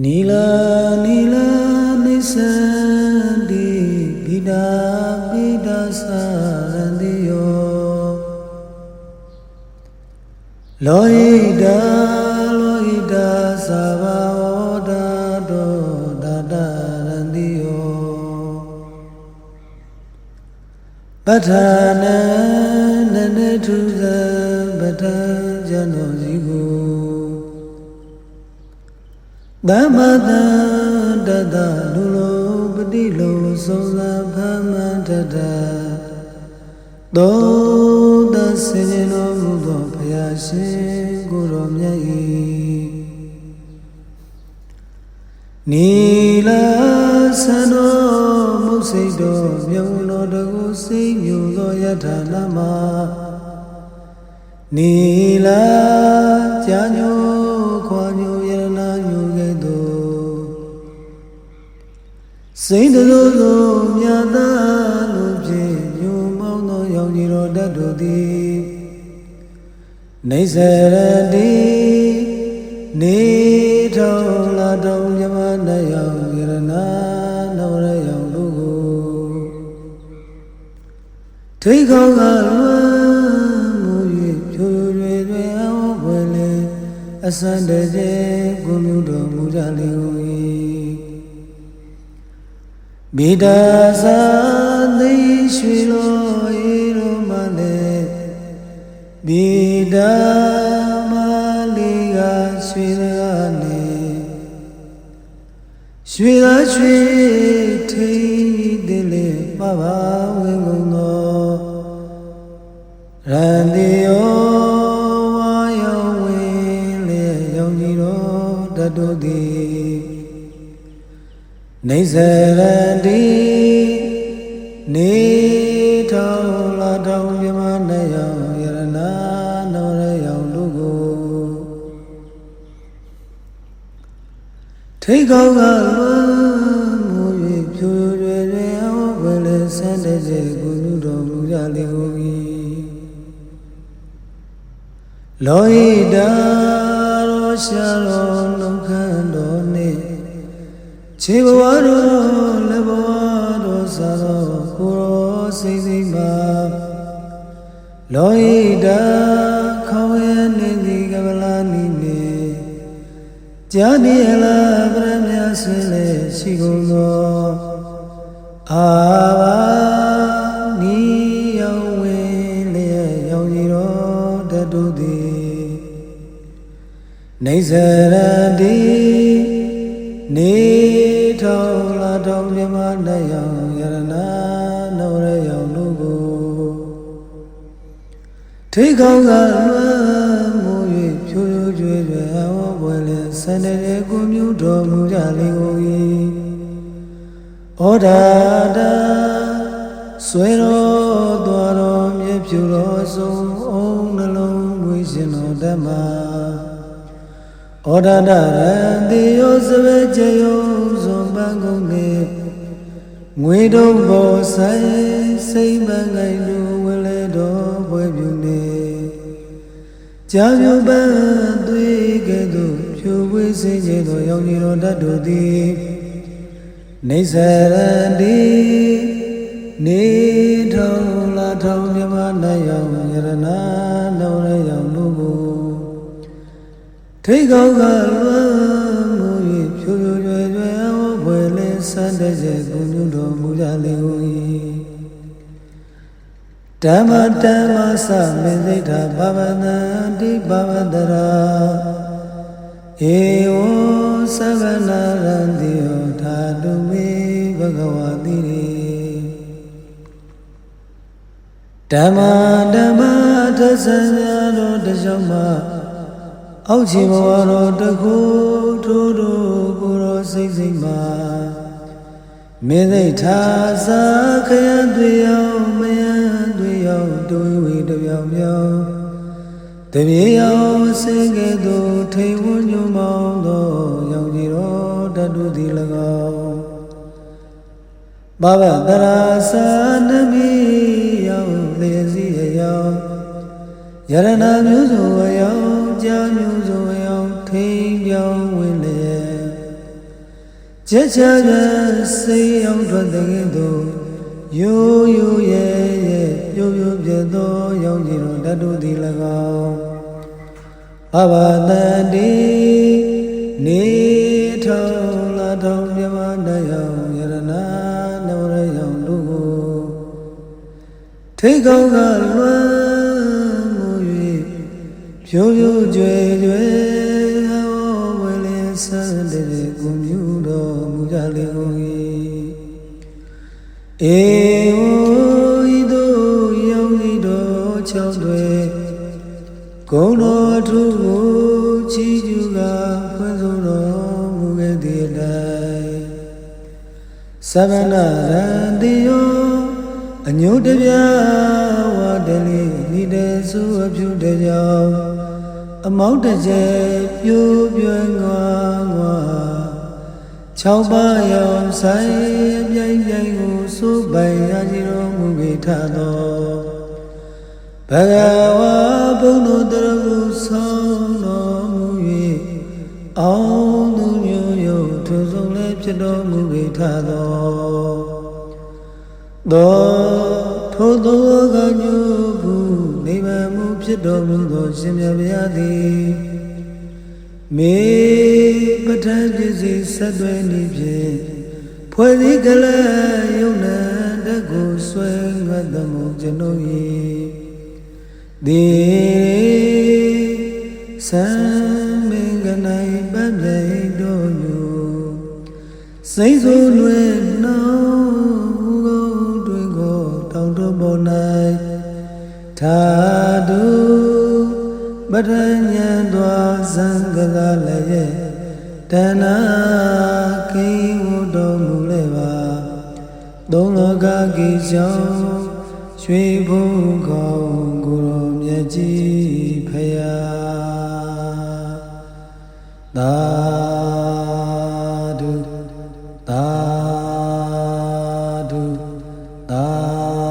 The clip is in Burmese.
နီလာနီလာနိစ္စတိဘိဒာဘိဒာသရန္တိယောလော သဘာဝတာတောဒါတရန္တိယောပဋ္ဌာနနနေထုဇံပဋ္ဌာန်ဇဏောစီကိုသမ္မတတတလူလိုပတိလိုသုံးလာဖမတတသောတဆင်ញတော်မူသောဘုရားရှင်ကိုတော်မြတ်၏နီလာဆန္တော်မုတ်စိတ်တော်မြုံတော်တကူစိတ်ညူသောယထာနာမနီလာကြာညို စိတ်တော်သောမြတ်သာလို့ဖြင့်ညိုမောင်းသောရောင်ကြီးတော်တတ်တို့သည်နေစရတိနေထောင်လာတောင်မြမနယောင်ယရနာနောရယောင်တို့ကိုထိတ်ခေါကလွမ်းမူ၍ဖြိုဖြိုရွယ်ရွယ်အောင်ဝယ်လေအစံတည်းကိုမျိုးတော်မူကြလေ ကုန်၏မိဒါသာသိရွှေတော်ဤတော်မလည်းမိဒါမလေးကရွှေရနေရွှေသာရွှေထိန်တယ်လေပပဝင်ကုန်သောရန်ဒီယောဝါယောဝင်လေရောင်ကြီးတော်တတ်တို့သည် နေစရတိနေထောင်လာထောင်မြမနယောင်ယရနာနောရယောင်တို့ကိုထိတ်ကောင်းကလွမ်းမူ၍ဖြိုရွယ်ရွယ်အောင်ဝယ်လေဆန်းတဲ့စေကိုလူတော်မူကြလေကုန်၏လောဟိတာရောရှာရောနှုတ်ခမ်းတော်နှင့် ခြေဘဝတော်လက်ဘဝတော်စာတော်ကိုရောစိတ်စိတ်မှာလောဟိတာခေါဝေနေဒီကပလာနိနေကြာနေလာပရမယဆွေလေရှိကုန်သောအာဘာနိယောင်ဝင်လျက်ရောင်ကြီးတော်တတ်တို့သည်နေစရ မြမလက်ရောင်ယရနာနောရရောင်တို့ကိုထိတ်ကောင်းကလွမ်းမူ၍ဖြိုးဖြိုးကျွေးကျွေးအဝဘွယ်လေဆန္ဒရေကိုမျိုးတော်မူကြလေကုန်၏ဩဒါတာဆွေတော်တော်တော်မြေဖြူတော်ဆုံးအောင်နှလုံးမွေးရှင်တော်ဓမ္မဩဒါတရံတိယောစဝေချယောဇွန်ပန်းကုန်နေ ငွေတုံးပေါ်ဆိုင်စိမ့်ပန်းကိုင်လူဝဲလေတော်ဘွယ်ပြူနေကြာပြူပန်းသွေးကဲ့သို့ဖြူဝေးစေခြင်းသောရောင်ကြီးတော်တတ်တို့သည်နေစရတိနေထောင်လာထောင်မြမနယောင်ယရနာနောရယောင်တို့ကိုထိတ်ကောင်းကလွမ်းမူ၍ဖြိုးဖြိုးရွယ်ရွယ်အောင်ဘွယ်လေး စမ်းတဲ့စေကိုညွတ်တော်မူကြလေကုန်၏ဓမ္မတမ္မသမေသိတာဘာဝနာတိဘာဝတရာဧဝံသဗ္ဗနာရံတိဟောဓာတုမေဘဂဝတိရေဓမ္မဓမ္မသစ္စာတော်တကြောင့်မှာအောက်ခြေဘဝတော်တခုထိုးတို့ကိုယ်တော်စိတ်စိတ်မှာ မင်းသိထားစာခရံတွေအောင်မယံတွေအောင်တွေဝေတပြောင်ပြောင်တပြေအောင်စင်ကဲ့သို့ထိန်ဝန်းညွမောင်းသောရောင်ကြီးတော်တတုသည်၎င်းဘာဝတရာသာနမီရောက်လေစီအယောင်ယရဏမျိုးစုံအယောင်ကြာမျိုးစုံအယောင်ထိန်ပြောင်းဝင်လေ ကြက်ချာချာစိတ်အောင်ထွက်တဲ့ကဲ့သို့ရိုးရိုးရဲရဲပြိုးပြိုးပြတ်သောရောင်ကြည်တော်တတ်တို့သည်၎င်းအဘာတန်တိနေထောင်လာထောင်မြမတယောင်ယရနာနဝရယောင်တို့ကိုထိတ်ကောင်းကလွမ်းမှု၍ဖြိုးဖြိုးကြွယ်ကြွယ်ဟောဝဲလင်းဆန်းတဲ့ကိုမြူတော်မူ ကြလေကုန်၏အေဝဤတို့ရောက်ဤတော်ချောင်းတွေဂုံတော်ထူကိုချီးကျူးကဖွင့်ဆိုတော်မူခဲ့သည့်အတိုင်းသဗ္ဗနာရန္တိယောအညုတပြဝါတလီဤတဲ့ဆိုအဖြူတဲ့ကြောင့်အမောက်တစ်ကျဲပြိုးပြွယ်ငွား ငွား၆ပါးရောင်ဆိုင်အပြိုင်ပြိုင်ကိုစိုးပိုင်ရကြတော်မူခဲ့ထသောဘဂဝါဘုံတော်တရဟုဆောင်တော်မူ၍အောင်သူမျိုးယုတ်သူဆုံးလည်းဖြစ်တော်မူခဲ့ထသောသောထိုသောကညုဘူးနိဗ္ဗာန်မှုဖြစ်တော်မူသောရှင်မြတ်ဗျာသည် မေပဋ္ဌာန်းပစ္စည်းဆက်သွဲနေဖြင့်ဖွဲ့စည်းကလေးယုံနာတကုဆွဲငတ်တမှုကျွန်ုပ်၏ဒီသံမင်္ဂနိုင်ပပြိတော်ညူစိတ်ဆိုးလွယ်နှောင်းကုန်တွင်ကိုတောင်တော်ပေါ်၌သာဓု ပထဉံသွားဇံကကလည်းတဏကိဝတော်မူလေပါသုံးလောကကိကျောင်းရွှေဘုံကောင်းကိုရောမြတ်ကြီးဖယားသာဓုသာဓုသာ